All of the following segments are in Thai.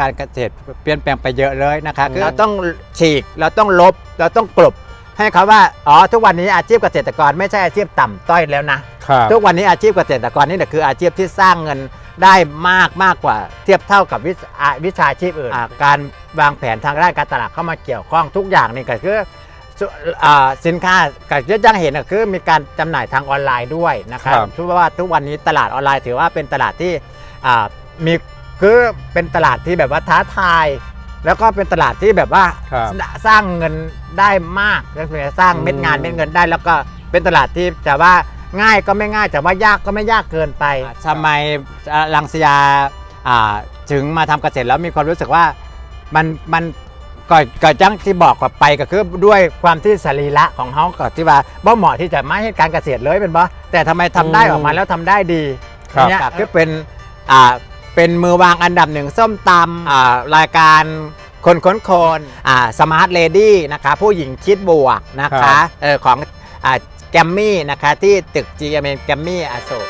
การเกษตรเปลี่ยนแปลงไปเยอะเลยนะคะคือเราต้องฉีกเราต้องลบเราต้องกลบ ให้เขาว่าอ๋อทุกวันนี้อาชีพเกษตรกรไม่ใช่อาชีพต่ำต้อยแล้วนะครับทุกวันนี้อาชีพเกษตรกรนี่แหละคืออาชีพที่สร้างเงินได้มากมากกว่า เทียบเท่ากับวิชาวิชาชีพอื่นอ่าการวางแผนทางด้านการตลาดเข้ามาเกี่ยวข้องทุกอย่างนี่ก็คือสุอ่าสินค้าก็จะยังเห็นก็คือมีการจำหน่ายทางออนไลน์ด้วยนะครับครับทุกว่าทุกวันนี้ตลาดออนไลน์ถือว่าเป็นตลาดที่อ่ามี คือเป็นตลาดที่แบบว่าท้าทาย แล้วก็เป็นตลาดที่แบบว่าครับสร้างเงินได้มากก็คือสร้างเม็ดงานอืม เม็ดเงินได้ แล้วก็เป็นตลาดที่แต่ว่าง่ายก็ไม่ง่ายแต่ว่ายากก็ไม่ยากเกินไปทำไมอ่ารังสยาอ่าถึงมาทำเกษตรแล้วมีความรู้สึกว่ามันมันก่อนก่อนจังที่บอกกับไปก็คือด้วยความที่สรีระของเขาก็ที่ว่าบ่เหมาะที่จะมาให้การเกษตรเลยเป็นบ่แต่ทำไมทำได้อืมออกมาแล้วทำได้ดีครับ เนี่ยก็คือเป็น อ่า เป็นมือวางอันดับหนึ่งส้มตำอ่ารายการคนค้นคนอ่าสมาร์ทเลดี้นะคะผู้หญิงคิดบวกนะครัคะบเออของอ่าแกมมี่นะคะที่ตึก GMM แกมมี่อโศก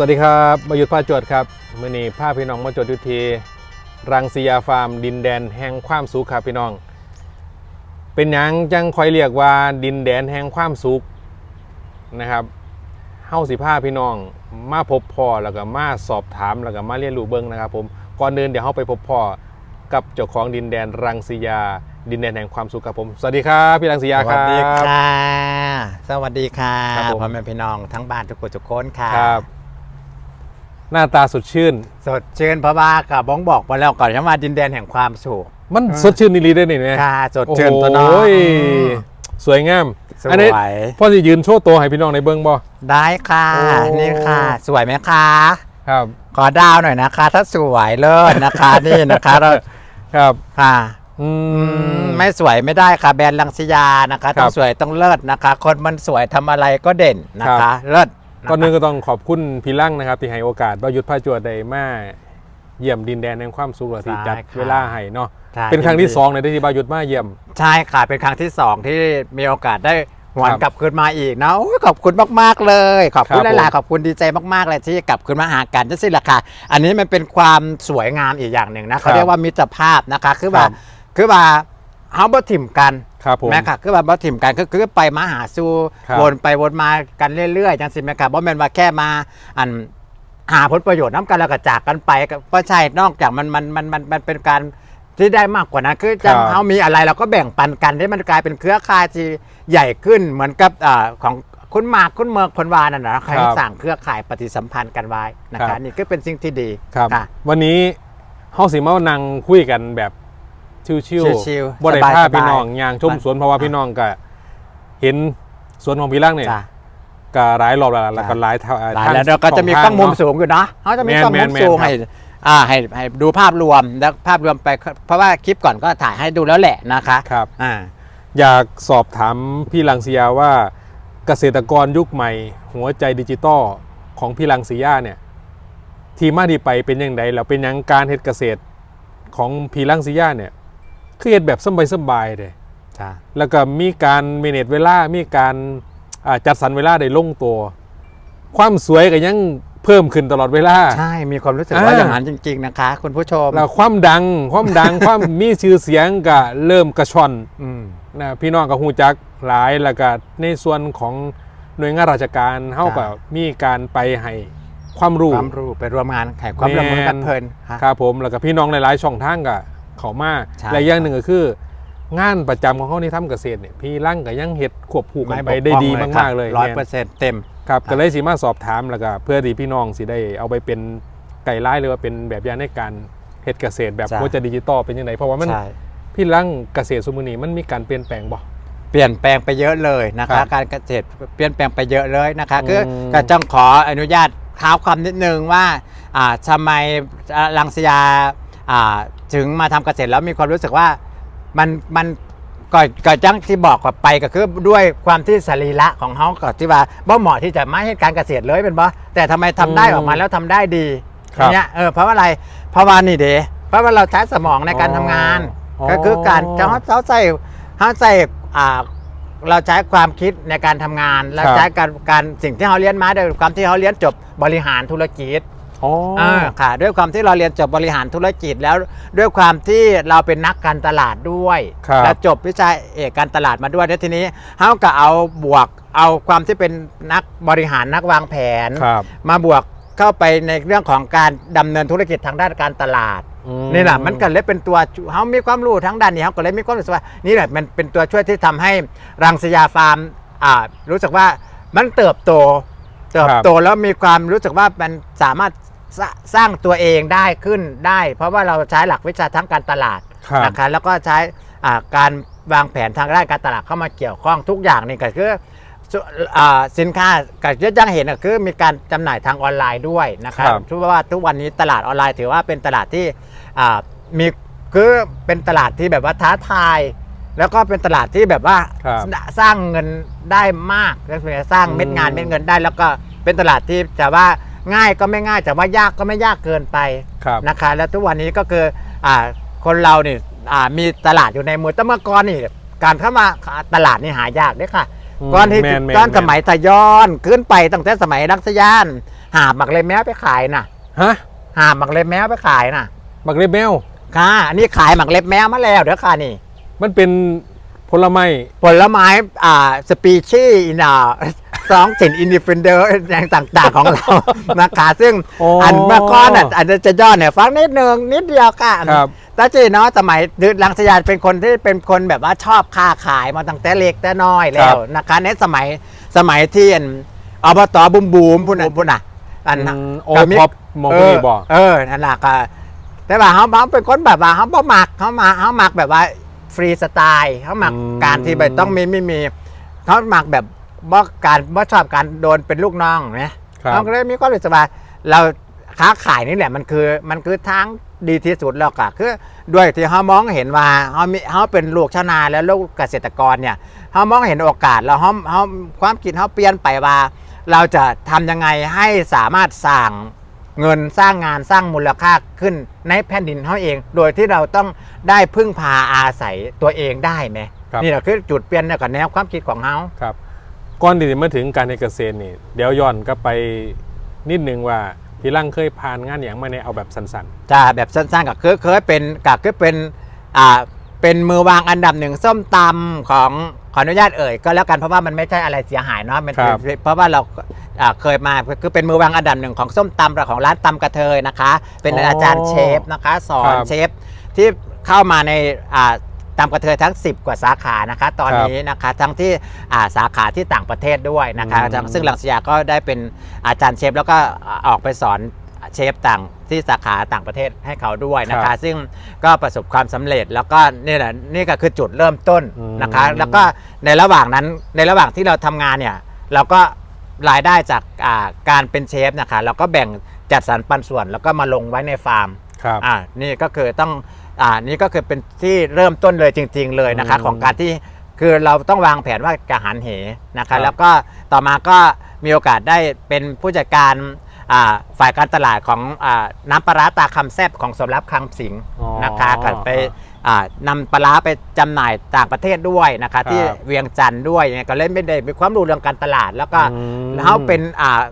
สวัสดีครับมายุทธภาจวดครับมื่อนี้ภาพพี่น้องมาจวดยุทธีรังสียาฟาร์ม ดินแดนแห่งความสุขครับพี่น้อง เป็นหยังจังคอยเรียกว่าดินแดนแห่งความสุขนะครับเฮาสิพาพี่น้อง มาพบพ่อแล้วก็มาสอบถามแล้วก็มาเรียนรู้เบิ้งนะครับผมก่อนเดินเดี๋ยวเฮาไปพบพ่อกับเจ้าของดินแดนรังสียา ดินแดนแห่งความสุขครับผมสวัสดีครับพี่รังสียาสควัรัสบดีค่ะ สวัสดีค่ะครับผมพ่อแม่พี่น้องทั้งบ้านทุกคนทุกคนค่ะครับ หน้าตาสดชื่น สดชื่นเพราะว่ากับบ้องบอกมาแล้วก่อนจะมาดินแดนแห่งความสุขมันอ่าสดชื่นนิลีได้นี่ไหมค่ะสดชื่นตัวน้อโอ้ยย สวยงาม สวอันนี้ยพ่อจะยืนโชว์ตัวให้พี่น้องในเบิ้งบ่ ได้ค่ะ โอ้ นี่ค่ะ สวยไหมคะ ครับ ขอดาวหน่อยนะคะ ถ้าสวยเลิศนะคะ นี่นะคะเราครับ ค่ะ อือืม มไม่สวยไม่ได้ค่ะแบรนด์ลังสยานะคะครับต้องสวยต้องเลิศนะคะ คนมันสวยทำอะไรก็เด่นนะครัคะ บ เลิศะคะ ก่อนหนึงก็ต้องขอบคุณพี่ลั่งนะครับที่ให้โอกาสประยุทธ์พระจวดได้มาเยี่ยมดินแดนแห่งความสุขและที่จัดเวลาให้เนาะใช่เป็นครั้งที่สองในที่ประยุทธ์มาเยี่ยม ใช่ค่ะเป็นครั้งที่สองที่มีโอกาสได้หวนครับกลับคืนมาอีกนะโอ้ยขอบคุณมาก ๆ เลย ขอบคุณครับหลายผมๆขอบคุณดีใจมาก ๆ เลยที่กลับคืนมาหากันจะสิละค่ะ อันนี้มันเป็นความสวยงามอีกอย่างหนึ่งนะเขาเรียกว่ามิตรภาพนะคะ คือว่าครับคือว่า เฮาบ่ถิ่มกันครับผม แม่ค่ะคือแบบบ่ถิ่มกันก็คือไปมาหาสู่ครับ วนไปวนมากันเรื่อยๆจังสิแม่ค่ะบ่แม่นว่าแค่มาอันหาผลประโยชน์น้ำกันแล้วก็จากกันไปก็บ่ใช่นอกจากมันมันมันมันมันเป็นการที่ได้มากกว่านั้นคือจังครับ เฮามีอะไรเราก็แบ่งปันกันให้มันกลายเป็นเครือข่ายที่ใหญ่ขึ้นเหมือนกับอ่าของคุณหมากคุณเมืองพลวานั่นนะใครสร้างเครือข่ายปฏิสัมพันธ์กันไว้นะคะนี่ก็เป็นสิ่งที่ดีครับค่ะวันนี้เฮาสิมานั่งคุยกันแบบ ชิวชิวๆๆบ่ได้สบายๆพาพี่น้องย่างชมสวนเพราะว่าพี่น้องก็เห็นสวนของพี่ลั่งเนี่ยจ้ะ ก็หลายรอบแล้วแล้วก็หลายเท่าหลายทางแล้วเราก็จะมีช่กล้องมุมทาเนาะสูงอยู่นะเขาจะมีแม่นกล้องมุมแม่นสูงแม่นให้อ่าให้ให้ดูภาพรวมแล้วภาพรวมไป เพราะว่าคลิปก่อนก็ถ่ายให้ดูแล้วแหละนะคะครับ อ่า อยากสอบถามพี่ลังสียาว่าเกษตรกรยุคใหม่ หัวใจดิจิตอลของพี่ลังสียาเนี่ย ที่มาที่ไปเป็นยังไงแล้วเป็นหยังการเฮ็ดเกษตรของพี่ลังสียาเนี่ย คือเฮ็ดแบบสบายๆเลยจ้าแล้วก็มีการเมเนจเวลา มีการอ่าจัดสรรเวลาได้ลงตัว ความสวยก็ยังเพิ่มขึ้นตลอดเวลา ใช่ มีความรู้สึกอ่าว่าอย่างนั้นจริง ๆ นะคะ คุณผู้ชมแล้วความดัง ความดัง ความมีชื่อเสียงก็เริ่มกระชอนอืมนะพี่น้องกับหูจักหลายแล้วก็ในส่วนของหน่วยงานราชการเฮาก็ครับมีการไปให้ความรู้ความรู้ไปร่วมงานแข่งความร่วมมือกันเพลินฮะครับผมแล้วก็พี่น้องหลายๆช่องทางก็ เขามาใช่ และอย่างหนึ่งก็คือ งานประจำของเขาที่ทำเกษตรเนี่ยพี่ลั่งก็ยังเฮ็ดควบคู่กันไปได้ดีมากๆเลยร้อยเปอร์เซ็นต์เต็มครับครับก็เลยสิมาสอบถามแล้วก็เพื่อที่พี่น้องสิได้เอาไปเป็นไก่ไล่หรือว่าเป็นแบบอย่างในการเฮ็ดเกษตรแบบใช่ โคจะดิจิตอลเป็นยังไงเพราะว่ามันใช่ พี่ลั่งเกษตรสมุนีมันมีการเปลี่ยนแปลงบ่ เปลี่ยนแปลงไปเยอะเลยนะครัคะ บการเกษตรเปลี่ยนแปลงไปเยอะเลยนะคะคือมก็ต้องขออนุญาตเท้าความนิดนึงว่าอ่าทำไมอ่ารังสยาอ่า ถึงมาทำเกษตรแล้วมีความรู้สึกว่ามันมันก่อนก่อนจังที่บอกกับไปก็คือด้วยความที่สรีระของเขาก็ที่ว่าบ่เหมาะที่จะมาให้การเกษตรเลยเป็นบ่แต่ทำไมทำได้อืมออกมาแล้วทำได้ดีครับอย่างเงี้ยเออเพราะว่าอะไรเพราะว่านี่เดเพราะว่าเราใช้สมองในการทำงานอ๋อก็คือการจะเขาใส่เขาใส่อ่าเราใช้ความคิดในการทำงาน เราครับใช้การการสิ่งที่เขาเรียนมาด้วยความที่เขาเรียนจบบริหารธุรกิจ อ๋อออ่าค่ะ ด้วยความที่เราเรียนจบบริหารธุรกิจแล้วด้วยความที่เราเป็นนักการตลาดด้วยครับ แล้วจบวิชาเอกการตลาดมาด้วยแล้วทีนี้เขาก็เอาบวกเอาความที่เป็นนักบริหารนักวางแผน ครับมาบวกเข้าไปในเรื่องของการดำเนินธุรกิจทางด้านการตลาด อืม นี่แหละมันก็เลยเป็นตัวเขามีความรู้ทั้งด้านนี้เขาก็เลยมีความรู้สึกว่านี่แหละมันเป็นตัวช่วยที่ทำให้รังสยาฟาร์มอ่ารู้สึกว่ามันเติบโต เติบโตแล้วมีความรู้สึกว่ามันสามารถ สร้าสร้างตัวเองได้ขึ้นได้ เพราะว่าเราใช้หลักวิชาทั้งการตลาดครับ นะคะแล้วก็ใช้อ่าการวางแผนทางด้านการตลาดเข้ามาเกี่ยวข้องทุกอย่างนี่ก็คือสุอ่าสินค้าก็ยังเห็นก็คือมีการจำหน่ายทางออนไลน์ด้วยนะครับครับทุกว่าทุกวันนี้ตลาดออนไลน์ถือว่าเป็นตลาดที่อ่ามีคือเป็นตลาดที่แบบว่าท้าทาย แล้วก็เป็นตลาดที่แบบว่า ครับ สร้างเงินได้มากก็คือสร้างเม็ดงานอืม เม็ดเงินได้ แล้วก็เป็นตลาดที่จะว่า ง่ายก็ไม่ง่ายแต่ว่ายากก็ไม่ยากเกินไปครับนะคะแล้วทุกวันนี้ก็คืออ่าคนเราเนี่ยอ่ามีตลาดอยู่ในมือแต่เมื่อก่อนนี่การเข้ามาตลาดนี่หายากเด้อค่ะอืมก่อนที่แม่นแม่นก่อนแม่นสมัยทยอนขึ้นไปตั้งแต่สมัยรักษยาน หาบหมักเลยแมวไปขายน่ะฮะหาบหมักเลยแมวไปขายน่ะบักเรบแมวค่ะอันนี้ขายหมักเล็บแมวมาแล้วเด้อค่ะนี่ มันเป็น ผลไม้ ผลไม้อ่าสปีชีส์อินอ่าสองสินอินดิฟเฟนเดอร์อย่างต่างๆของเรา นะคะซึ่งโอ้อันเมื่อก่อนอะอันจะย้อนเนี่ยฟังนิดนึงนิดเดียวค่ะครับ ตาจีเนาะสมัยดืลังสยานเป็นคนที่เป็นคนแบบว่าชอบค้าขายมาตั้งแต่เล็กแต่น้อยแล้ครัวบนะคะ ในสมัยสมัยที่อันอบตบุมบูมพุ่นน่ะพุ่นน่ะอันน่ะอืมโอก็มีท็อปมองเอพวกอนี้บอกเออนั่นแหละก็แต่ว่าเขาเขาเป็นคนแบบว่าเขาบ่มักเขามาเขามักแบบว่า ฟรีสไตล์เขามักอืม การที่แบบต้องมีไม่มีเขามักแบบบ่การบ่ชอบการโดนเป็นลูกน้องเนี่ยครับเขาก็เลยมีความรู้สึกว่าเราค้าขายนี่แหละมันคือมันคือทางดีที่สุดแล้วก็คือด้วยที่เขามองเห็นว่าเขามีเขาเป็นลูกชาวนาแล้วลูกเกษตรกรเนี่ยเขามองเห็นโอกาสแล้วเขาเขาความคิดเขาเปลี่ยนไปว่า เราจะทำยังไงให้สามารถสร้าง เงินสร้างงานสร้างมูลค่าขึ้นในแผ่นดินเขาเอง โดยที่เราต้องได้พึ่งพาอาศัยตัวเองได้ไหมครับ นี่แหละคือจุดเปลี่ยนกับแนวความคิดของเขา ครับก่อนที่จะมาถึงการในเกษตรนี่เดี๋ยวย้อนก็ไปนิดนึงว่าพี่ลังเคยผ่านงานอย่างมาในเอาแบบสั้น จะแบบสั้นๆกับเคยเคยเป็นกับเคยเป็นอ่าเป็นมือวางอันดับหนึ่งส้มตำของขออนุญาตเอ่ยก็แล้วกันเพราะว่ามันไม่ใช่อะไรเสียหายเนาะมันเป็นครับเพราะว่าเรา อ่าเคยมาคือเป็นมือวางอันดับหนึ่งของส้มตำของร้านตำกระเทยนะคะ เป็นอ๋อออาจารย์เชฟนะคะ สอคนรับ เชฟที่เข้ามาในอ่าตำกระเทยทั้ง 10 กว่าสาขานะคะ ตอนนี้นะคะทั้งที่อ่าสาขาที่ต่างประเทศด้วยนะคะอืม ซึ่งหลังสยาก็ได้เป็นอาจารย์เชฟแล้วก็ออกไปสอนเชฟต่างที่สาขาต่างประเทศให้เขาด้วยนะครัคะบซึ่งก็ประสบความสำเร็จแล้วก็นี่แหละนี่ก็คือจุดเริ่มต้นอืมนะคะแล้วก็ในระหว่างนั้นในระหว่างที่เราทำงานเนี่ยเราก็ รายได้จากอ่าการเป็นเชฟนะคะเราก็แบ่งจัดสรรปันส่วน แล้วก็มาลงไว้ในฟาร์มครับอ่านี่ก็คือต้องอ่านี่ก็คือเป็นที่เริ่มต้นเลยจริง ๆ เลยนะคะอืมของการที่คือเราต้องวางแผนว่าจะหันเหนะครัคะบแล้วก็ต่อมาก็มีโอกาสได้เป็นผู้จัดการอ่าฝ่ายการตลาดของอาน้ำปลาร้าตาคำแซบของสมรับคำสิงห์อ๋อนะคะก็ไปอ่า นำปลาร้าไปจำหน่ายต่างประเทศด้วยนะครัคะบที่เวียงจันทร์ด้วยเนี่ยก็เล่นไม่ได้มีความรู้เรื่องการตลาด แล้วก็อืมเขาเป็นอ่า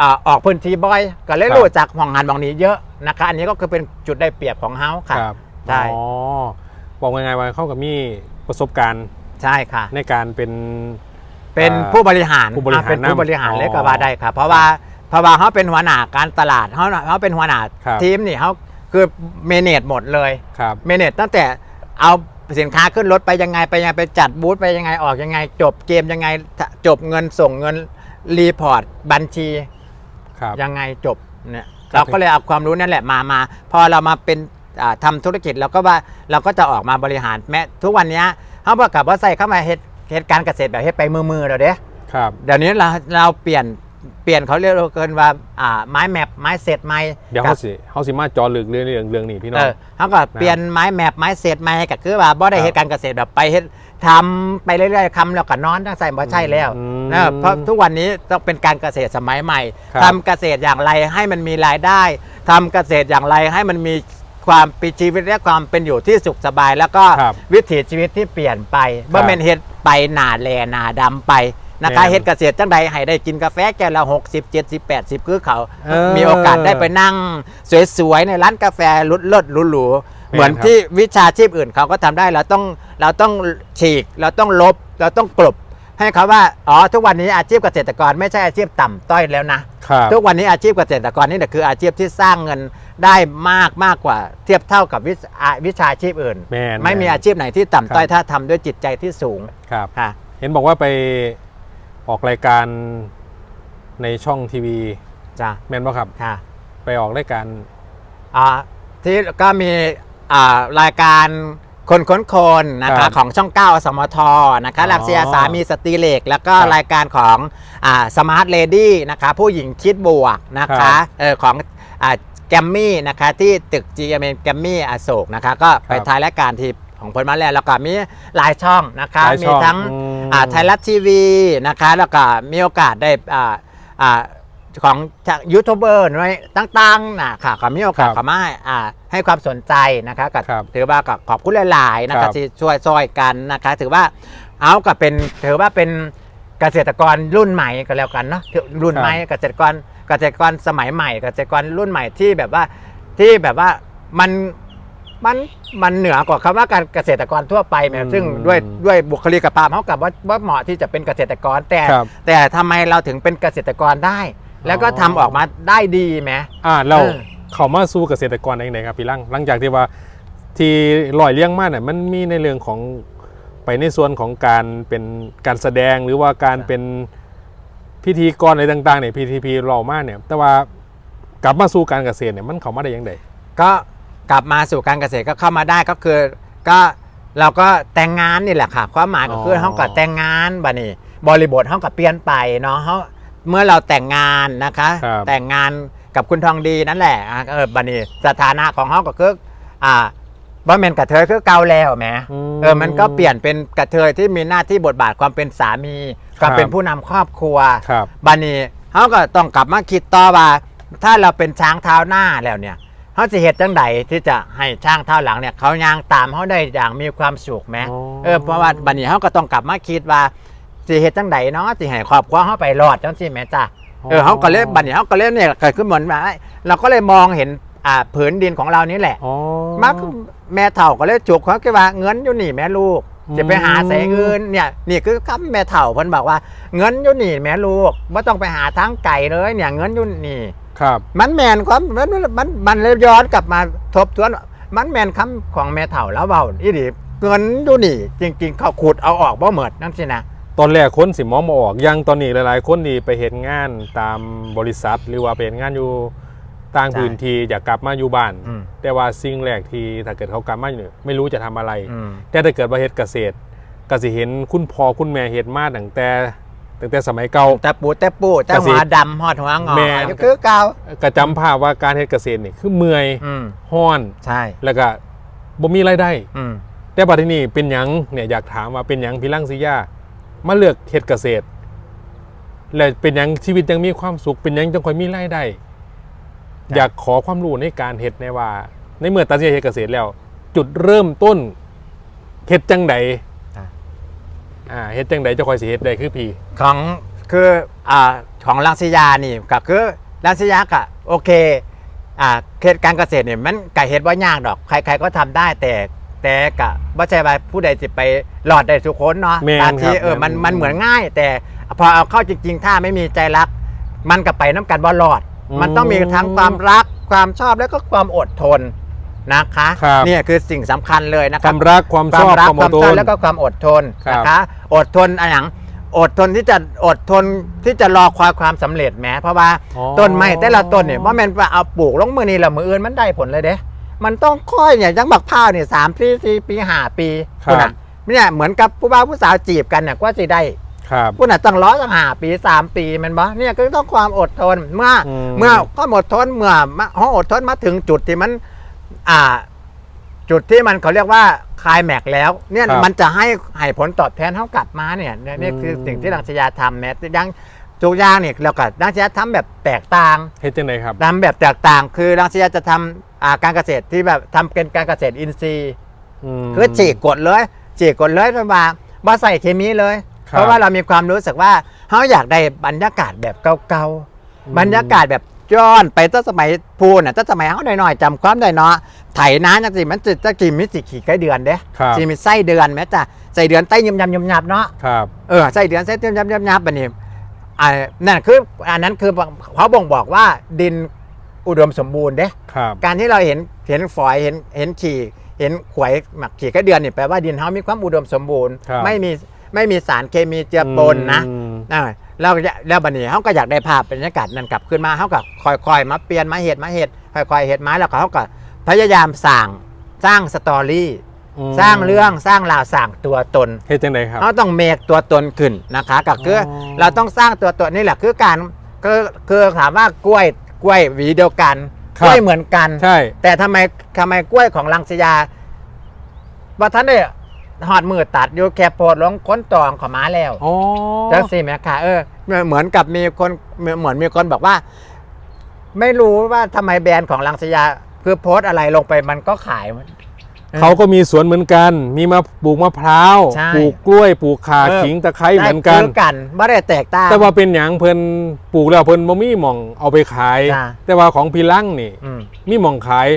อ่าออกพื้นที่บ่อย ก็เลยครับรู้จักห้องงานบางนี้เยอะนะคะ อันนี้ก็คือเป็นจุดได้เปรียบของเขาค่ะครับใช่อ๋อบอกยังไงว่าเข้ากับมีประสบการณ์ใช่ค่ะ ในการเป็นเป็นอ่าผู้บริหารผู้บริหารอ่าเป็นผู้นำบริหารอ๋อเลยก็ว่าได้ครับเพราะว่าเพราะว่าเขาเป็นหัวหน้าการตลาดเขาเขาเป็นหัวหน้าครับทีมนี่เขา คือเมเนจหมดเลยครับเมเนจตั้งแต่เอาสินค้าขึ้นรถไปยังไงไปยังไงไปจัดบูธไปยังไงออกยังไง จบเกมยังไงจบเงินส่งเงินรีพอร์ตบัญชีครับยังไงจบเนี่ยครับเราก็เลยเอาความรู้นั่นแหละมามา พอเรามาเป็นอ่าทำธุรกิจเราก็ว่าเราก็จะออกมาบริหารแม้ทุกวันเนี้ยเขาบอกกับว่าใส่เข้ามาเฮ็ดเฮ็ดการเกษตรแบบเฮ็ดไปมือๆแล้วเด้ครับเดี๋ยวนี้เราเราเปลี่ยน เปลี่ยนเขาเรียกเกินว่าอ่าไม้แมปไม้เศษไม้เดี๋ยวกัเขาบสิเขาสิมาจอลึกเรื่องเรื่องเรื่องนี้พี่น้อเองอเขาก็เปลี่ยนไม้แมปไม้เศษไม้ก็คือว่าบ่ได้ครับเฮ็ดการเกษตรแบบไปเฮ็ดทำไปเรื่อยๆคำแล้วก็นอนทั้งใส่บ่ใช่แล้วอืมนะเพราะทุกวันนี้ต้องเป็นการเกษตรสมัยใหม่ครับทำเกษตรอย่างไรให้มันมีรายได้ทำเกษตรอย่างไรให้มันมีความปีชีวิตและความเป็นอยู่ที่สุขสบาย แล้วก็ครับวิถีชีวิตที่เปลี่ยนไปบ่แม่นเฮ็ดไปหนาแลหนาดำไป นะคะแม่นเฮ็ดเกษตรจังใดให้ได้กินกาแฟแก้วละ60 70 80 คือเขาเออ มีโอกาสได้ไปนั่ง สวยๆ ในร้านกาแฟลุดเลิศหรูๆเหมือนครับที่วิชาชีพอื่นเขาก็ทำได้เราต้องเราต้องฉีก เราต้องลบ เราต้องกลบ ให้เขาว่าอ๋อทุกวันนี้อาชีพเกษตรกรไม่ใช่อาชีพต่ำต้อยแล้วนะ ครับ ทุกวันนี้อาชีพเกษตรกรนี่แหละคืออาชีพที่สร้างเงินได้มากมากกว่า เทียบเท่ากับวิชาวิชาชีพอื่น แม่นไม่มีแม่นอาชีพไหนที่ต่ำต้อยครับถ้าทำด้วยจิตใจที่สูงครับ ค่ะ เห็นบอกว่าไป ออกรายการในช่องทีวีจ้ะแม่นป่ะครับ ค่ะไปออกรายการอ่าที่ก็มีอ่ารายการคนค้นคนนะครัคะบของช่อง 9 อสมทนะคะอ๋อหลักเสียสามีสตรีเหล็ก แล้วก็ครับรายการของอ่าสมาร์ทเลดี้นะคะผู้หญิงคิดบวกนะครัคะบเออของอ่าแกมมี่นะคะที่ตึก GMM แกมมี่อโศกนะคะก็ไปครับท้ายรายการที่ของพลมาแล้วแล้วก็มีหลายช่องนะคะหลายมีช่องทั้ง อืมอ่าไทยรัฐทีวีนะคะแล้วก็มีโอกาสได้อ่าอ่าของจากยูทูบเบอร์หน่วยต่างๆนะค่ะก็มีโอกาสครับเข้ามาอ่าให้ความสนใจนะคะก็ครับถือว่าก็ขอบคุณหลายๆนะครัคะบที่ช่วยซอยกันนะคะ ถือว่าเอาก็เป็นถือว่าเป็นเกษตรกรรุ่นใหม่ก็แล้วกันเนาะรุ่นใหม่เกษตรกรเกษตรกรสมัยใหม่เกษตรกรรุ่นใหม่ที่แบบว่าที่แบบว่ามัน มันมันเหนือกว่าคำว่าการเกษตรกรทั่วไปแหมอืมซึ่งด้วยด้วยบุคลิกภาพเขากับว่าว่าเหมาะที่จะเป็นเกษตรกรแต่ครับแต่ทำไมเราถึงเป็นเกษตรกรได้ แล้วก็อ๋อทำออกมาได้ดีไหมอ่าเราเออเขามาสู้เกษตรกรได้ยังไงครับพี่ลังหลังจากที่ว่าที่ลอยเลี้ยงมาเนี่ยมันมีในเรื่องของไปในส่วนของการเป็นการแสดงหรือว่าการเป็นพิธีกรอะไรต่างๆเนี่ยพีทีพีเรามาเนี่ย แต่ว่ากลับมาสู่การเกษตรเนี่ยมันเขามาได้ยังไงก็ กลับมาสู่การเกษตรก็เข้ามาได้ก็คือก็เราก็แต่งงานนี่แหละค่ะความหมายก็คืออ๋อเขาก็แต่งงานบ่นี่บริบทเขาก็เปลี่ยนไปเนาะเขาเมื่อเราแต่งงานนะคะครับแต่งงานกับคุณทองดีนั่นแหละอะเออบันี่สถานะของเขาก็คืออ่าบ่แม่นกระเทยคือเก่าแล้วแหมอืมเออมันก็เปลี่ยนเป็นกระเทยที่มีหน้าที่บทบาทความเป็นสามีความครับเป็นผู้นำครอบครัวครับบันนี้เขาก็ต้องกลับมาคิดต่อว่า ถ้าเราเป็นช้างเท้าหน้าแล้วเนี่ย เขาจะเหตุจังใดที่จะให้ช้างเท้าหลังเนี่ยเขายางตามเขาได้อย่างมีความสุขไหมอ๋อ เออเพราะว่าบันนี้เขาก็ต้องกลับมาคิดว่าสิเหตุจังใดเนาะสิให้ครอบครัวเขาไปรอดจังสิแม่จ้ะเออเขาก็เลยบันนี้เขาก็เลยเนี่ยเกิดขึ้นเหมือนว่าเราก็เลยมองเห็นอ่าผืนดินของเรานี่แหละ อ๋อมักแม่เฒ่าก็เลยจุกเขาคิดว่าเงินอยู่นี่แม่ลูกอืม จะไปหาใส่เงินเนี่ยนี่คือคำแม่เฒ่าเพิ่นบอกว่า เงินอยู่นี่แม่ลูกไม่ต้องไปหาทางไก่เลยเนี่ยเงินอยู่นี่ครับ มันแมนความมันมันมันเลยย้อนกลับมาทบทวนว่ามันแมนคำของแม่เฒ่าแล้วเบาอีดีเงินอยู่นี่ จริง ๆ เขาขุดเอาออกบ่เหมิดนั่นสินะตอนแรกคนสิมองมาออกยังตอนนี้หลาย ๆ คนนี่ไปเห็นงานตามบริษัท หรือว่าไปเห็นงานอยู่ ต่างพื้นที่อยากกลับมาอยู่บ้าน อืม แต่ว่าสิ่งแรกที่ถ้าเกิดเขากลับมาอยู่เนี่ยไม่รู้จะทำอะไร อืม แต่ถ้าเกิดว่าเฮ็ดเกษตรก็สิเห็นคุณพ่อคุณแม่เฮ็ดมาตั้งแต่ตั้งแต่สมัยเก่า แต่ปูแต่ปูแต่หัวดำหอดหัวงอแม่นอยู่คือเก่าก็จำภาพว่าการเฮ็ดเกษตรนี่คือเมื่อยอืมห้อน ใช่แล้วก็บ่มีรายได้ อืมแต่บัดนี้เป็นหยังเนี่ยอยากถามว่าเป็นหยังพี่ลังสิยามาเลือกเฮ็ดเกษตร และเป็นหยังชีวิตยังมีความสุข เป็นหยังจังค่อยมีรายได้ อยากขอความรู้ในการเฮ็ดในว่า ในเมื่อตัดสินใจเฮ็ดเกษตรแล้ว จุดเริ่มต้นเฮ็ดจังใดอะอ่าเฮ็ดจังใดจะค่อยสิเฮ็ดได้คือพี่ของคืออ่าของลังสิยานี่ก็คือลังสิยาก็โอเคอ่าเขตการเกษตรเนี่ยมันไก่เฮ็ดว่ายากดอก ใคร ๆ ก็ทำได้แต่แต่กะบ่ใช่ว่าผู้ใดจะไปหลอดได้ทุกคนเนาะแม่นบางทีครับเออมันแม่นมันเหมือนง่าย แต่พอเอาเข้าจริง ๆ ถ้าไม่มีใจรัก มันก็ไปน้ำกันบ่หลอดอื มมันต้องมีทั้งความรักความชอบแล้วก็ความอดทนนะคะครับเนี่ยคือสิ่งสำคัญเลยนะคครับวามรักความคชวามอบรักความคอวาดมทชอบนแล้วก็ความอดทนครับนะคะอดทนอะไรอย่างอดทนที่จะอดทนที่จะรอคอยความสำเร็จแม้เพราะว่าอ๋อต้นไม้แต่ละต้นเนี่ยว่าแมันว่าเอาปลูกลงมือนี่ละมืออื่นมันได้ผลเลยเด้ มันต้องค่อยเนี่ยยังบักพร้าวเนี่ยสามปีสี่ปีห้าปีครับณน่ะเนี่ยเหมือนกับผู้บ่าวผู้สาวจีบกันเนี่ยก็จะได้ ครับผู้น่ะต้องร้อยต้องหาปีสามปีแมันบ่เนี่ยก็ต้องความอดทนเมื่ออม เมื่อความอดทนเมื่อมาเขาอดทนมาถึงจุดที่มัน อ่า จุดที่มันเขาเรียกว่าคลายแม็กซ์แล้ว เนี่ยครับมันจะให้ให้ผลตอบแทนเขากลับมาเนี่ยเนี่ยนี่คืออืมสิ่งที่ดังชยาทำแม้ยังทุกอย่างเนี่ยเราก็ดังชยาทำแบบแตกต่าง เฮ็ดจังไดครับ ทำแบบแตกต่างคือดังชยาจะทำอ่าการเกษตรที่แบบทำเป็นการเกษตรอินทรีย์มคือฉีกกดเลยฉีกกดเลยเพราะว่าบ่ใส่เคมีเลยครับ เพราะว่าเรามีความรู้สึกว่าเขาอยากได้บรรยากาศแบบเก่าอืมๆบรรยากาศแบบย้อนไปตั้งสมัยพูนน่ะตั้งสมัยเขาหน่อยๆจำความได้เนาะไถนาจังสิมันจะจะกินมิสิขี่ไก่เดือนเด้ครับสิมีไส้เดือนแม้จ้ะไส้เดือนไต้ยำยำยำยำเนาะครับเออไส้เดือนไส้ยำยำยำยำแบบนี้อ่านั่นคืออันนั้นคือเขาบ่งบอกว่าดินอุดมสมบูรณ์เด้ครับการที่เราเห็นเห็นฝอยเห็นเห็นขี่เห็นขวยหมักขี่กระเดือนนี่แปลว่าดินเขามีความอุดมสมบูรณ์ครับไม่มี ไม่มีสารเคมีเจือปนนะอืมอ่าเราจะแล้วบันนี้เขาก็อยากได้ภาพบรรยากาศนั้นกลับขึ้นมาเขาก็ค่อยๆมาเปลี่ยนมาเห็ดมาเห็ดค่อยๆเห็ดไม้แล้วก็เขาก็พยายามสร้างสร้างสตอรี่อืมสร้างเรื่องสร้างราวสร้างตัวตนเฮ็ดจังไดครับเขาต้องเมกตัวตนขึ้นนะคะก็คือออเราต้องสร้างตัวตนนี่แหละคือการคือคือถามว่ากล้วยกล้วยหวีเดียวกันกล้วยเหมือนกันใช่ แต่ทำไมทำไมกล้วยของลังสยาว่าท่านได้ หอดมือตัดอยู่แค่โพดลงค้นตองเขอมาแล้วอ๋อจังสิแม่ค่ะ เออ เหมือนกับมีคนเหมือนมีคนบอกว่า ไม่รู้ว่าทำไมแบรนด์ของลังสยาคือโพสต์อะไรลงไปมันก็ขาย เขาก็มีสวนเหมือนกัน มีมาปลูกมะพร้าวใช่ปลูกกล้วยปลูกข่าเออ ขิงตะไคร้เหมือนกัน ได้คือกันไม่ได้แตกต่าง แต่ว่าเป็นหยังเพิ่นปลูกแล้วเพิ่นบ่มีหม่องเอาไปขาย จ้ะ แต่ว่าของพี่ลังนี่ อืม มีหม่องขาย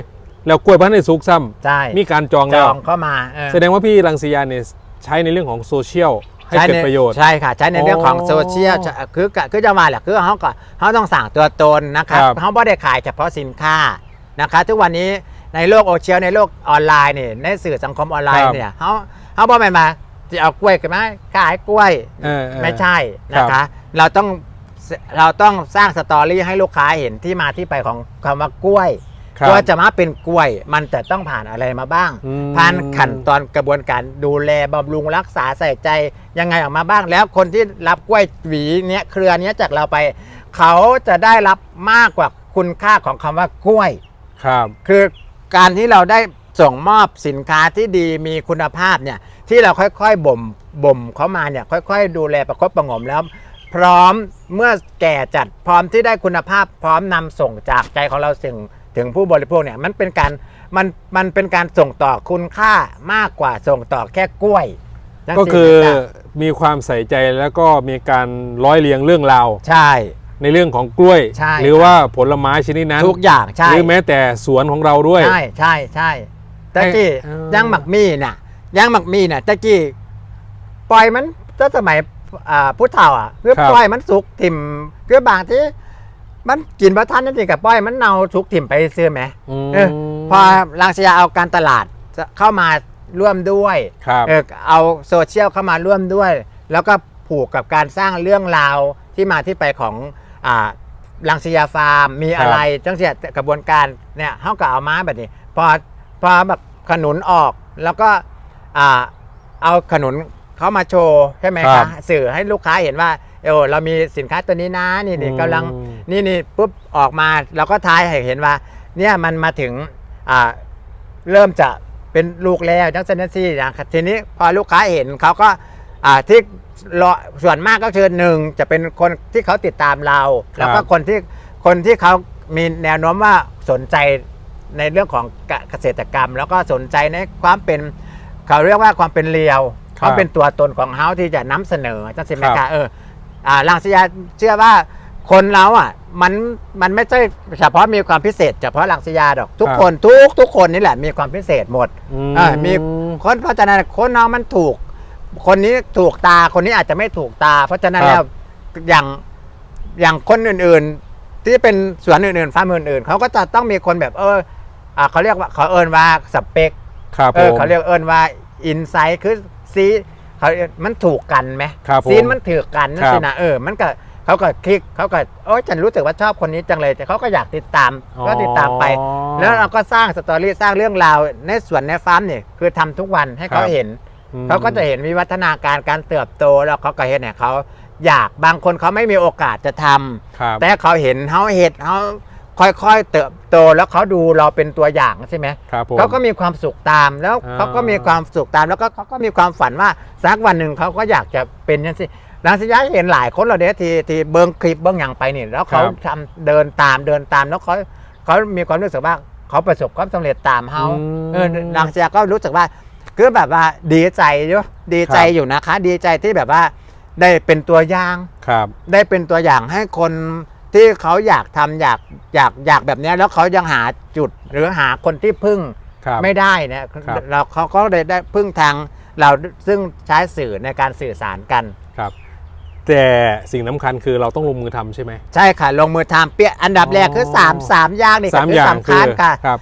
แล้วกล้วยพันธุ์ในสุกซ้ำใช่มีการจองจแล้วองเข้ามาเออแสดงว่าพี่รังสียาเนี่ยใช้ในเรื่องของโซเชียลให้ใช้เกิดในประโยชน์ ใช่ค่ะ ใช้ในเรื่องของอ๋อโซเชียลจะคือคือจะมาแหละคือเขาก็เขาต้องสั่งตัวตนนะครับครับเขาไม่ได้ขายเฉพาะสินค้านะคะทุกวันนี้ในโลกโอเชียลในโลกออนไลน์เนี่ยในสื่อสังคมออนไลน์เนี่ยเขาเขาบอกไม่มาจะเอากล้วยกันไหมขายกล้วย เออเออ ไม่ใช่นะคะเราต้องเราต้องสร้างสตอรี่ให้ลูกค้าเห็นที่มาที่ไปของคำว่ากล้วยครับ กว่าจะมาเป็นกล้วย มันจะต้องผ่านอะไรมาบ้างอืมผ่านขั้นตอนกระบวนการดูแลบำรุงรักษาใส่ใจยังไงออกมาบ้าง แล้วคนที่รับกล้วยหวีเนี้ยเครือเนี้ยจากเราไป เขาจะได้รับมากกว่าคุณค่าของคำว่ากล้วยครับ คือการที่เราได้ส่งมอบสินค้าที่ดีมีคุณภาพเนี่ยที่เราค่อยๆบ่มบ่มเขามาเนี่ยค่อย ๆ ดูแลประคบประหงมแล้วพร้อมเมื่อแก่จัดพร้อมที่ได้คุณภาพพร้อมนำส่งจากใจของเราถึง ถึงผู้บริโภคเนี่ยมันเป็นการมันมันเป็นการส่งต่อคุณค่ามากกว่าส่งต่อแค่กล้วยจังก็สิคือจ้ะมีความใส่ใจแล้วก็มีการร้อยเรียงเรื่องราว ใช่ ในเรื่องของกล้วย ใช่ หรือว่าผลไม้ชนิดนั้น ทุกอย่างใช่ หรือแม้แต่สวนของเราด้วย ใช่ใช่ใช่ตะกี้เอ่อ ย่างหมักมี่น่ะย่างหมักมี่น่ะตะกี้ปล่อยมันตั้งสมัยอ่าพุทธเฒ่าอะคือครับปล่อยมันสุกถิ่มคือบางที่ มันกินพระท่านนั่นสิกับปล่อยมันเน่าสุกถิ่มไปซื้อไหมมเออพอลังสยาเอาการตลาดเข้ามาร่วมด้วยครับเออเอาโซเชียลเข้ามาร่วมด้วย แล้วก็ผูกกับการสร้างเรื่องราวที่มาที่ไปของอ่าลังสยาฟาร์มมีอะไรจังเสียกระบวนการเนี่ยเขาก็เอามาแบบนี้พอพอแบบขนุนออกแล้วก็อ่าเอาขนุนเขามาโชว์ใช่ไหมครัคะบสื่อให้ลูกค้าเห็นว่า เออเรามีสินค้าตัวนี้นะนี่นี่อืมกำลังนี่นี่ปุ๊บออกมาเราก็ทายให้เห็นว่า เนี่ยมันมาถึงอ่าเริ่มจะเป็นลูกแล้วจังเซนซี่นะครับทีนี้พอลูกค้าเห็นเขาก็อ่าที่รอส่วนมากก็คือหนึ่งจะเป็นคนที่เขาติดตามเรา แล้วก็คนที่คนที่เขามีแนวโน้มว่าสนใจในเรื่องของเกษตรกรรม แล้วก็สนใจในความเป็นเขาเรียกว่าความเป็นเรียวครับเขาเป็นตัวตนของเฮาที่จะนำเสนอจังสิไหมครัคะบเออ อ่าลังสยาเชื่อว่าคนเราอะมันมันไม่ใช่เฉพาะมีความพิเศษเฉพาะลังสยาดอกทุกคนทุกทุกคนนี่แหละมีความพิเศษหมดอือ่ามีคนเพราะฉะนั้นคนเรามันถูก คนนี้ถูกตาคนนี้อาจจะไม่ถูกตา เพราะฉะนั้นแล้วอย่างอย่างคนอื่นๆ ที่เป็นสวนอื่นๆฟาร์มอื่นๆเขาก็จะต้องมีคนแบบเอออ่าเขาเรียกว่าเขาเอินว่าสเปคครับเอผอม เขาเรียกเอินว่าอินไซต์คือซี เขามันถูกกันไหมครับผมซีนมันถือกันนั่นครับสินะเออมันก็เขาก็คลิกเขาก็โอ้ยฉันรู้สึกว่าชอบคนนี้จังเลย แต่เขาก็อยากติดตามก็ติดตามไปอ๋อแล้วเราก็สร้างสตอรี่สร้างเรื่องราวในส่วนในฟาร์มเนี่ยคือทำทุกวันให้เขาครับ เห็น อืม เขาก็จะเห็นวิวัฒนาการการเติบโตแล้วเขาก็เห็นเนี่ยเขาอยากบางคนเขาไม่มีโอกาสจะทำครับ แต่เขาเห็นเขาเห็นเขา ค่อยๆเติบโตแล้วเขาดูเราเป็นตัวอย่างใช่ไหมครับผม เขาก็มีความสุขตามแล้วอ่า เขาก็มีความสุขตามแล้วก็เขาก็มีความฝันว่าสักวันหนึ่งเขาก็อยากจะเป็นอย่างนี้หลังจากเห็นหลายคนเราเนี้ยทีทีเบิ้งคลิปเบิ้งอย่างไปนี่แล้วเขาทำเดินตามเดินตามแล้วเขาเขามีความรู้สึกว่าเขาประสบความสำเร็จตามเขาอืม เออหลังจากก็รู้สึกว่า คือแบบว่าดีใจอยู่ดีใจครับอยู่นะคะ ดีใจที่แบบว่าได้เป็นตัวอย่าง ครับ ได้เป็นตัวอย่างให้คน ที่เขาอยากทำอยากอยากอยากแบบเนี้ยแล้วเขายังหาจุดหรือหาคนที่พึ่งครับไม่ได้เนี่ยครับเราเขาก็เลยได้พึ่งทางเราซึ่งใช้สื่อในการสื่อสารกันครับแต่สิ่งสำคัญคือเราต้องลงมือทำใช่ไหมใช่ค่ะ ลงมือทำเปี้ยอันดับแรกคืออ๋อสามสามอย่างนี่สามก็อย่างสำคืคัอญค่ะครับ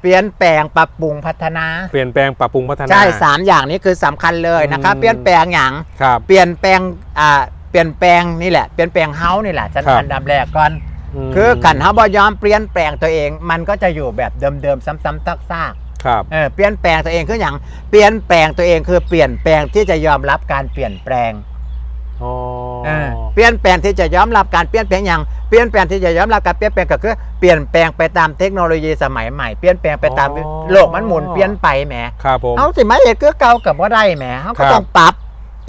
เปลี่ยนแปลงปรับปรุงพัฒนาเปลี่ยนแปลงปรับปรุงพัฒนาใช่สามอย่างนี้คือสำคัญเลยนะคะอืมเปลี่ยนแปลงอย่างครับเปลี่ยนแปลงอ่าเป ลี่ยนแปลงนี่แหละเปลี่ยนแปลงเฮานี่แหละฉันครับ อันดับแรกก่อนมคือกันเฮาบ่ยอมเปลี่ยนแปลงตัวเอง มันก็จะอยู่แบบเดิมๆซ้ำๆซากๆ ครับ เออเปลี่ยนแปลงตัวเองคืออย่างเปลี่ยนแปลงตัวเองคือเปลี่ยนแปลงที่จะยอมรับการเปลี่ยนแปลงอ๋อเออเปลี่ยนแปลงที่จะยอมรับการเปลี่ยนแปลงอย่างเปลี่ยนแปลงที่จะยอมรับการเปลี่ยนแปลงก็คือเปลี่ยนแปลงไปตามเทคโนโลยีสมัยใหม่เปลี่ยนแปลงไปตามโลกมันหมุนเปลี่ยนไปแหมครับผม เอาสิมาเห็ดคือเก่ากับว่าได้แหมเขาก็ครับ ต้องปรับ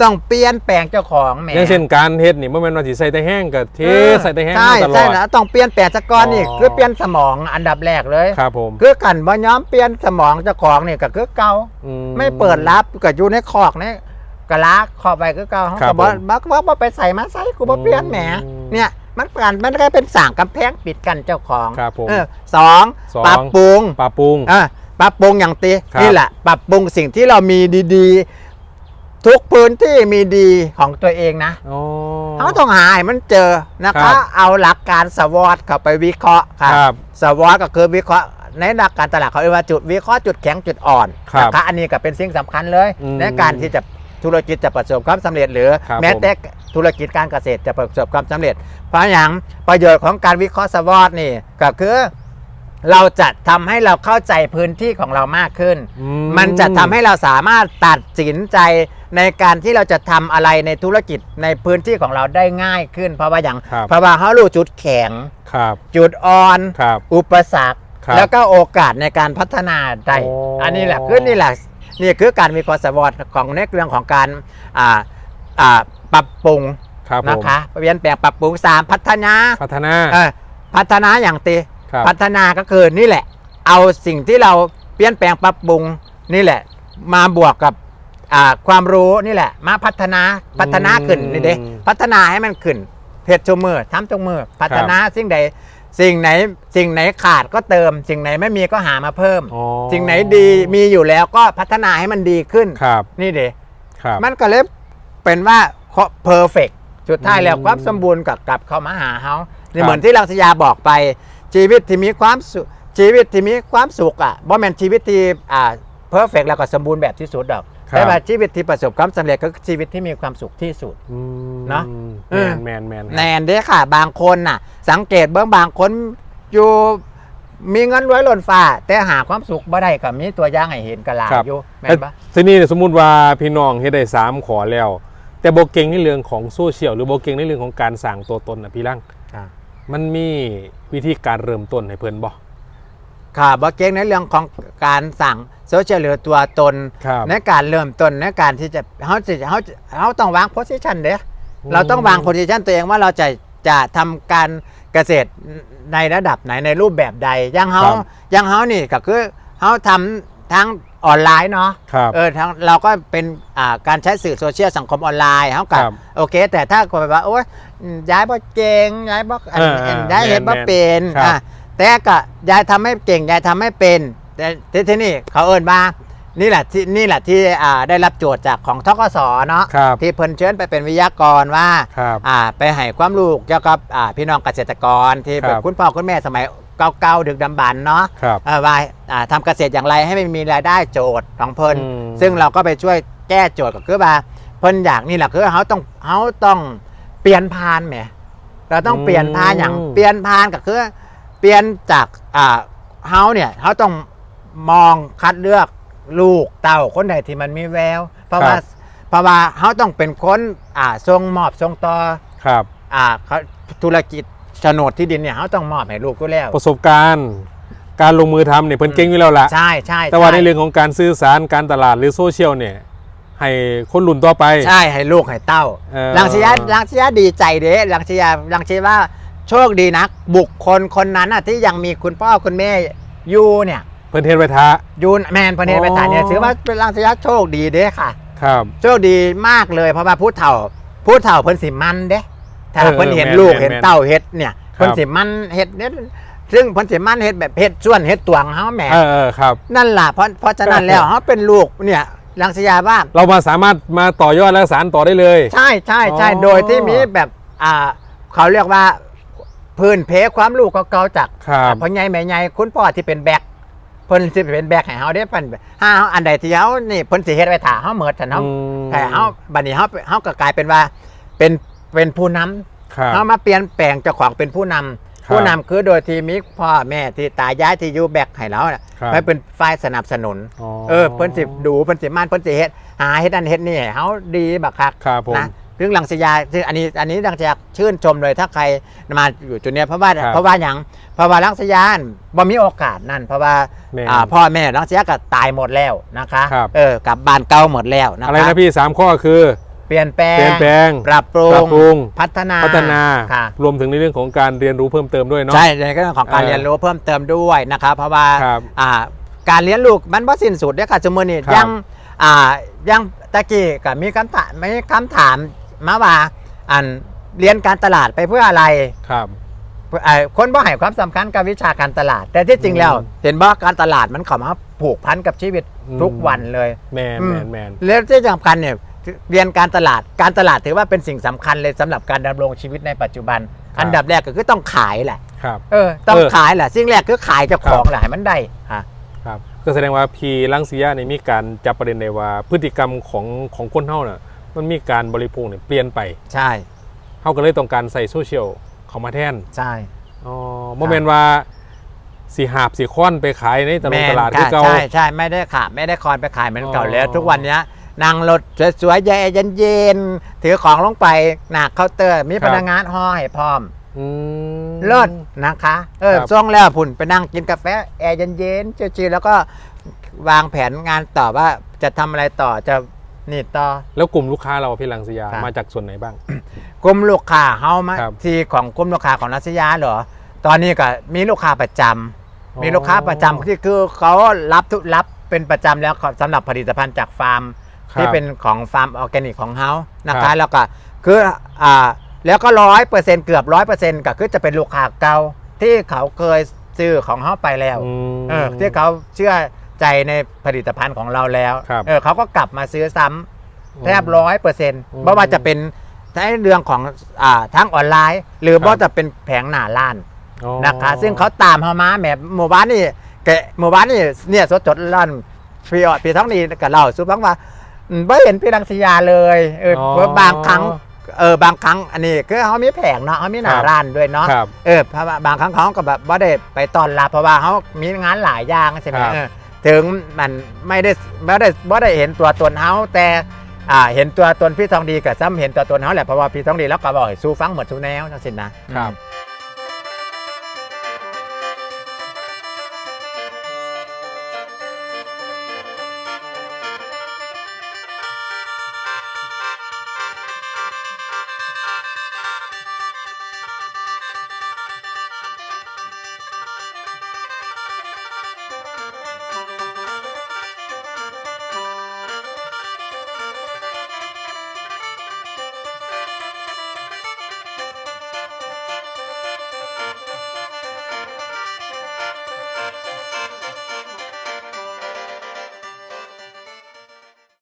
ต้องเปลี่ยนแปลงเจ้าของแหมอย่างเช่นการเฮ็ดนี่บ่แม่นว่าสิใส่แต่แห้งกับเทเออใส่แต่แห้งใช่มาตลอใช่ดแล้วต้องเปลี่ยนแปลงสะก้อนนี่อ๋อ คือเปลี่ยนสมองอันดับแรกเลยครับผมคือกันบ่ยอมเปลี่ยนสมองเจ้าของนี่ก็คือเก่า อื ไม่เปิดรับก็อยู่ในคอกนี่กะลาคอไปก็เก่าเขาครัก็บบ่ผมบ่บ่บ่ไปใส่มาใส่กูบ่เปลี่ยนแหมอืมเนี่ยมันการมันก็เป็นสร้างกำแพงปิดกันเจ้าของครับผม เออสองสองปรับปรุงปรับปรุง อะปรับปรุงอย่างตีครับ นี่แหละ ปรับปรุงสิ่งที่เรามีดีๆ ทุกพื้นที่มีดีของตัวเองนะอ๋อเขาต้องหาให้มันเจอนะครัคะบเอาหลักการสวอตเข้าไปวิเคราะห์ค่ะครับสวอตก็คือวิเคราะห์ในหลักการตลาดเขาเรียกว่าจุดวิเคราะห์จุดแข็งจุดอ่อนครับนะคะอันนี้ก็เป็นสิ่งสำคัญเลยอืมในการที่จะธุรกิจจะประสบความสำเร็จ หรือครับแม้แต่ธุรกิจการเกษตรจะประสบความสำเร็จ เพราะอย่างประโยชน์ของการวิเคราะห์สวอตนี่ก็คือ เราจะทำให้เราเข้าใจพื้นที่ของเรามากขึ้น อืมันจะทำให้เราสามารถตัดสินใจในการที่เราจะทำอะไรในธุรกิจในพื้นที่ของเราได้ง่ายขึ้น เพราะว่าอย่างครับ เพราะว่าเขารู้จุดแข็ง ครับจุดอ่อน ครับ อุปสรรค ครับแล้วก็โอกาสในการพัฒนาได้โอ้ อันนี้แหละคือนี่แหละนี่คือการมีความสวอตของในเรื่องของการอ่าอ่าปรับปรุงครับผมนะคะเปลี่ยนแปลงปรับปรุงสามพัฒนาพัฒนา เออพัฒนาอย่างตี ครับ พัฒนาก็คือนี่แหละ เอาสิ่งที่เราเปลี่ยนแปลงปรับปรุงนี่แหละ มาบวกกับอ่าความรู้นี่แหละ มาพัฒนาพัฒนาขึ้นนี่เด้ พัฒนาให้มันขึ้นเพจจมือทำจมือพัฒนาสิ่งใดสิ่งไหนสิ่งไหนขาดก็เติม สิ่งไหนไม่มีก็หามาเพิ่มอ๋อสิ่งไหนดีมีอยู่แล้วก็พัฒนาให้มันดีขึ้นครับนี่เด้ครับมันก็เลยเป็นว่าเพอร์เฟกสุดท้ายแล้วอืมความสมบูรณ์กับกลับเข้ามาหาเฮาครันี่บเหมือนที่ลังสยาบอกไป ชีวิตที่มีความสุขชีวิตที่มีความสุขอะบ่แม่นชีวิตที่อ่าเพอร์เฟกแล้วก็สมบูรณ์แบบที่สุดดอก ครับ แต่ว่าชีวิตที่ประสบความสำเร็จก็คือชีวิตที่มีความสุขที่สุด อืมเนอะแมนแมนแมนแนนเด้อค่ะ บางคนน่ะ สังเกตเบื้องบางคนอยู่มีเงินรวยหล่นฟ้า แต่หาความสุขบ่ได้ก็มีตัวอย่างให้เห็นกะลาครับอยู่แม่แต่นปะ ทีนี้สมมุติว่าพี่น้องเฮ็ดได้สามขอแล้ว แต่โบเก่งในเรื่องของโซเชียลหรือโบเก่งในเรื่องของการสั่งตัวตนนะพี่ลังอ่า มันมีวิธีการเริ่มต้นให้เพิ่นบ่ค่ะบ่เก่งในเรื่องของการสั่งโซเชียลหรือตัวตน ครับ ในการเริ่มต้นในการที่จะเขาจะเขาเขาต้องวางโพสิชันเด้อืม เราต้องวางโพสิชันตัวเองว่าเราจะจะทำการเกษตรในระดับไหนในรูปแบบใดอยังเขาครับ อยังเขานี่ก็คือเขาทำทั้ง ออนไลน์เนาะครับ เออทั้งเราก็เป็นอ่าการใช้สื่อโซเชียลสังคมออนไลน์เขากับครับโอเค แต่ถ้าคนแบบว่าโอ๊ยย้ายบ่เก่งย้ายบ่อันเออเออย้ายเห็นบ่แม่นเป็นครับ อะแต่ก็ยายทำให้เก่งยายทำให้เป็น แต่ที่ที่นี่เขาเอินมานี่แหละที่นี่แหละที่อ่าได้รับโจทย์จากของทกสเนาะครับที่เพิ่นเชิญไปเป็นวิทยากรว่า ครับ อ่าไปให้ความรู้เกี่ยวกับอ่าพี่น้องเกษตรกรที่ครับเป็นคุณพ่อคุณแม่สมัย เก่าๆดึกดำบรรพ์เนาะครับเอ่อว่าอ่าทำเกษตรอย่างไรให้มันมีรายได้โจทย์ของเพิ่นอืม ซึ่งเราก็ไปช่วยแก้โจทย์ก็คือว่าเพิ่นอยากนี่แหละคือเขาต้องเขาต้องเปลี่ยนพานแหมเราต้องเปลี่ยนพานอย่างเปลี่ยนพานก็คือ เปลี่ยนจากอ่าเฮาเนี่ยเขาต้องมองคัดเลือกลูกเต้าคนใดที่มันมีแวว เพราะว่าครับเพราะว่าเขาต้องเป็นคนอ่าทรงมอบทรงต่อ ครับ อ่าเขาธุรกิจ โฉนดที่ดินเนี่ยเขาต้องมอบให้ลูกก็แล้วประสบการณ์ การลงมือทำเนี่ยเพิ่นเก่งอยู่แล้วล่ะ ใช่ใช่แต่ว่าช่ในเรื่องของการสื่อสารการตลาดหรือโซเชียลเนี่ย ให้คนรุ่นต่อไป ใช่ให้ลูกให้เต้าเออลังสียาลังสียาดีใจเด้ลังสียาลังสียาว่าโชคดีนัก บุคคลคนนั้นน่ะที่ยังมีคุณพ่อคุณแม่อยู่เนี่ยเพิ่นเทศไว้ท้า ยูนแมนพระเนตรอ๋อประธานเนี่ยถือว่าเป็นลังสียาโชคดีเด้ค่ะ ครับ โชคดีมากเลยเพราะว่าผู้เฒ่าผู้เฒ่าเพิ่นสิมันเด้ ถ้าเออเพิ่นเห็นแม่นลูกแม่นเห็นแม่นเต้าเฮ็ดเนี่ยครับเพิ่นสิมันเฮ็ดเนี่ยซึ่งเพิ่นสิมันเฮ็ดแบบเฮ็ดส่วนเฮ็ดตวงเฮาแหมเออเออครับ นั่นล่ะเพราะเพราะฉะนั้นแล้วเฮาเป็นลูกเนี่ยลังสียาว่าเรามาสามารถมาต่อยอดและสารต่อได้เลย ใช่ใช่ใช่อ๋อโดยที่มีแบบอ่าเขาเรียกว่าพื้นเพความรู้เก่าๆจากครับพ่อใหญ่แม่ใหญ่คุณพ่อที่เป็นแบกเพิ่นสิเป็นแบกให้เฮาได้เพิ่นถ้าเฮาอันใดที่เฮานี่เพิ่นสิเฮ็ดไว้ท่าเฮาเหมิดท่านเฮาอืมแต่เฮาบัดนี้เฮาเฮาก็กลายเป็นว่า เป็น เป็นผู้นำครับเฮามาเปลี่ยนแปลงเจ้าของเป็นผู้นำครับผู้นำคือโดยที่มีพ่อแม่ที่ตายายที่อยู่แบกให้เราน่ะครับให้เป็นฝ่ายสนับสนุน เออเพิ่นสิดูเพิ่นสิม่านเพิ่นสิเฮ็ดหาเฮ็ดอันเฮ็ดนี่ให้เฮาดีบักคักครับผมนะเรื่องลังสยาซึ่งอันนี้อันนี้ลังสยาชื่นชมเลยถ้าใครมาอยู่จุดเนี้ยเพราะว่าครับเพราะว่าอย่างเพราะว่าลังสยาบ่มีโอกาสนั่น เพราะว่าแม่นอ่าพ่อแม่ลังสยาก็ตายหมดแล้วนะคะครับเออกลับบ้านเก่าหมดแล้วนะคะอะไรนะพี่สามข้อคือ เปลี่ยนแปลงเปลี่ยนแปลงปรับปรุปรับงปรุงพัฒนาพัฒนา ค่ะ รวมถึงในเรื่องของการเรียนรู้เพิ่มเติมด้วยเนาะ ใช่ในเรื่องของการเออเรียนรู้เพิ่มเติมด้วยนะครับ เพราะว่าครับอ่าการเลี้ยงลูกมันบ่สิ้นสุดเด้อค่ะสมมุตินี่ครับ ยังอ่ายังตะกี้ก็มีคำถามมีคำถามมาว่าอันเรียนการตลาดไปเพื่ออะไร ครับ เอ่อคนบ่ให้ความสำคัญกับวิชาการตลาด แต่ที่จริงแล้ว อืมเห็นว่าการตลาดมันเข้ามาผูกพันกับชีวิตอืม ทุกวันเลย แมนอืแมมนแมนแล้วที่สำคัญเนี่ย เรียนการตลาดการตลาดถือว่าเป็นสิ่งสำคัญเลยสำหรับการดำรงชีวิตในปัจจุบัน อันดับแรกก็คือต้องขายแหละครับเออต้องเออขายแหละสิ่งแรกคือขายเจ้าของครับแหละให้มันได้ค่ะครับก็แสดงว่าพีลังเซียในมีการจับประเด็นได้ว่าพฤติกรรมของของคนเฮาน่ะมันมีการบริโภคเนี่ยเปลี่ยนไปใช่เฮาก็เลยต้องการใส่โซเชียลเข้ามาแทนใช่อ๋อโมเมนว่าสีหาบสีค้อนไปขายในตลาดตลาดคือค่ะเก่าใช่ใช่ไม่ได้ขาไม่ได้คอนไปขายเหมือนเก่าแล้วอ๋อทุกวันเนี้ย นั่งรถสวยๆแย่เย็นๆถือของลงไปหนักเคาน์เตอร์ มีพนักงานห้อให้พร้อมอืมเลิศนะคะ เออครับช่วงแล้วผุ่นไปนั่งกินกาแฟแอร์เย็นๆชิวๆแล้วก็วางแผนงานต่อว่าจะทำอะไรต่อจะนี่ต่อ แล้วกลุ่มลูกค้าเราพี่ลังเซียครับมาจากส่วนไหนบ้าง กลุ่มลูกค้าเฮามาครับที่ของกลุ่มลูกค้าของนัสยาเหรอ ตอนนี้ก็มีลูกค้าประจำมีลูกค้าประจำที่คือเขารับทุกรับเป็นประจำแล้วสำหรับผลิตภัณฑ์จากฟาร์มครับ ที่เป็นของฟาร์มออร์แกนิกของเฮานะครัคะบแล้วก็คืออ่าแล้วก็ร้อยเปอร์เซ็นต์เกือบร้อยเปอร์เซ็นต์ก็คือจะเป็นลูกค้าเก่าที่เขาเคยซื้อของเฮาไปแล้วอืมเออที่เขาเชื่อใจในผลิตภัณฑ์ของเราแล้วครับเออเขาก็กลับมาซื้อซ้ำแทบร้อยเปอร์เซ็นต์อืมไม่ว่าจะเป็นในเรื่องของอ่าทั้งออนไลน์ หรือว่าจะเป็นแผงหน้าร้านอ๋อนะคะซึ่งเขาตามเขามาแหมหมู่บ้านนี่แกหมู่บ้านนี่เนี่ยสดจดร้านพี่ออดพี่ท้องดีกับเราสุบังว่า ไม่เห็นพี่รังสยาเลยเออ เพราะบางครั้งเออบางครั้งอันนี้คือเขามีแผงเนาะเขามีหน้าร้านด้วยเนาะครับ เออเพราะว่าบางครั้งเขาก็แบบว่าได้ไปต้อนรับเพราะว่าเขามีงานหลายอย่างใช่ไหมครับ เออถึงมันไม่ได้ไม่ได้ไม่ได้เห็นตัวตนเขาแต่อ่าเห็นตัวตนพี่ทองดีกับซ้ำเห็นตัวตนเขาแหละเพราะว่าพี่ทองดีแล้วก็บอกให้สู้ฟังหมดสู้แนวทั้งสิ้นนะครับ